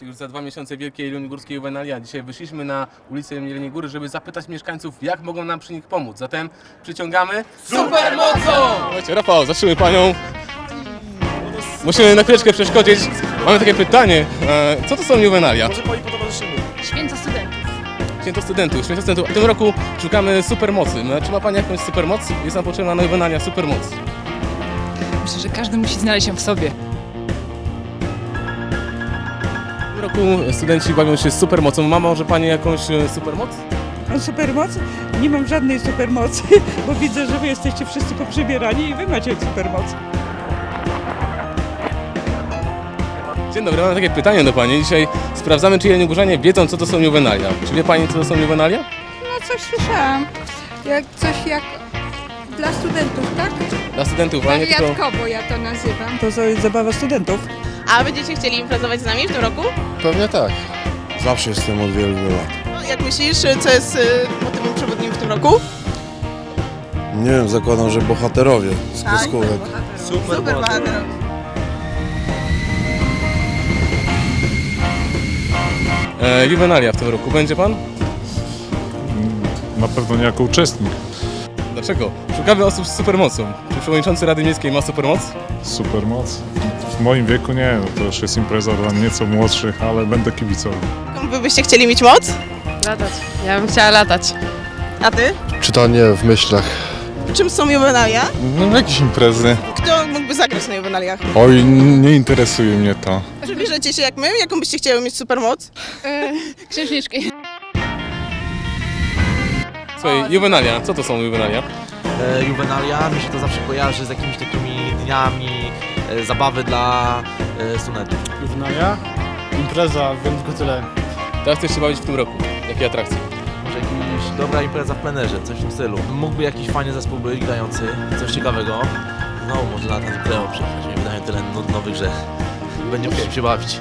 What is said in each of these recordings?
Już za dwa miesiące Wielkiej Jeleni Górskiej Juvenalia. Dzisiaj wyszliśmy na ulicę Jeleni Góry, żeby zapytać mieszkańców, jak mogą nam przy nich pomóc. Zatem przyciągamy supermocą! Słuchajcie, Rafał, zatrzymuj panią. Musimy na chwileczkę przeszkodzić. Mamy takie pytanie. E, co to są Juvenalia? Święto studentów. Święto studentów. Święto studentów. W tym roku szukamy supermocy. No, czy ma pani jakąś supermoc? Jest nam potrzebna na Juvenalia supermoc. Myślę, że każdy musi znaleźć ją w sobie. Roku studenci bawią się z supermocą. Ma może pani jakąś e, supermoc? Supermoc? Nie mam żadnej supermocy, bo widzę, że wy jesteście wszyscy poprzebierani i wy macie supermoc. Dzień dobry, mam takie pytanie do Pani. Dzisiaj sprawdzamy, czy Jeleniogórzanie wiedzą, co to są juwenalia. Czy wie Pani, co to są juwenalia? No coś słyszałam. Jak coś jak dla studentów, tak? Dla studentów, ale nie tylko... Ja to nazywam. To za- jest zabawa studentów. A będziecie chcieli imprezować z nami w tym roku? Pewnie tak. Zawsze jestem od wielu lat. No, jak myślisz, co jest y, motywem przewodnim w tym roku? Nie wiem, zakładam, że bohaterowie z kreskówek. Super bohater. E, juwenalia w tym roku. Będzie Pan? Na pewno nie jako uczestnik. Dlaczego? Szukamy osób z supermocą. Czy przewodniczący Rady Miejskiej ma supermoc? Supermoc. W moim wieku nie, no to już jest impreza dla nieco młodszych, ale będę kibicował. Jaką Wy byście chcieli mieć moc? Latać. Ja bym chciała latać. A ty? Czytanie w myślach. Czym są juwenalia? No jakieś imprezy. Kto mógłby zagrać na juwenaliach? Oj, nie interesuje mnie to. Czy bierzecie się jak my? Jaką byście chcieli mieć supermoc? Księżniczki. Słuchaj, juwenalia. Co to są juwenalia? E, juwenalia, mi się to zawsze kojarzy z jakimiś takimi dniami e, zabawy dla e, studentów. Juvenalia, impreza, wiem tylko tyle. Teraz chcesz się bawić w tym roku. Jakie atrakcje? Może jakaś dobra impreza w plenerze, coś w tym stylu. Mógłby jakiś fajny zespół być grający, coś ciekawego. No, może na ten Cleo przyjechać, mi wydają tyle nud nowych, że będzie chciał się bawić.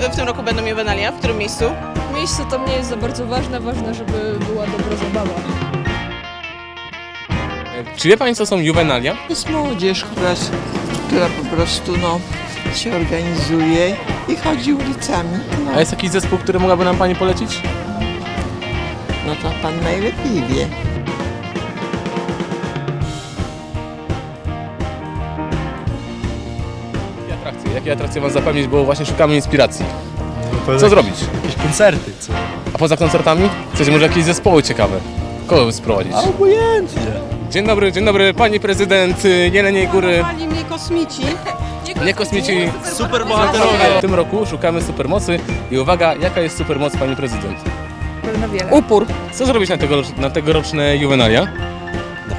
Tego, w tym roku będą juwenalia? W którym miejscu? Miejsce to nie jest za bardzo ważne, ważne, żeby była dobra zabawa. Czy wie Pani, co są juwenalia? jest młodzież, która, która po prostu no, się organizuje i chodzi ulicami. No, A jest jakiś zespół, który mogłaby nam Pani polecić? no to pan najlepiej wie. Jakie atrakcje? Was zapewnić, bo właśnie szukamy inspiracji. Co zrobić? Jakieś koncerty, co? A poza koncertami? Chcecie może jakieś zespoły ciekawe? Kogo by sprowadzić? Obojętnie. Dzień dobry, dzień dobry, Pani Prezydent y, Jeleniej Góry. Pali mnie kosmici. Nie kosmici. Super bohaterowie. W tym roku szukamy supermocy i uwaga, jaka jest supermoc Pani Prezydent? Upór. Co zrobić na, tego, na tegoroczne juwenalia?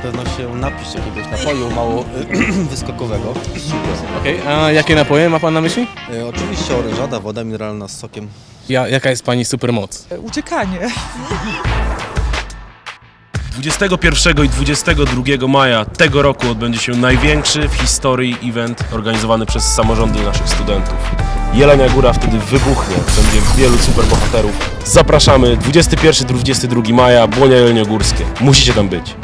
Na pewno się napić jakiegoś napoju mało wyskokowego. Okej, a jakie napoje ma Pan na myśli? E, oczywiście orężada, woda mineralna z sokiem. Ja, jaka jest Pani supermoc? E, Uciekanie. 21 i 22 maja tego roku odbędzie się największy w historii event organizowany przez samorządy naszych studentów. Jelenia Góra wtedy wybuchnie, będzie wielu superbohaterów. Zapraszamy 21-22 maja, Błonia Jeleniogórskie. Musicie tam być.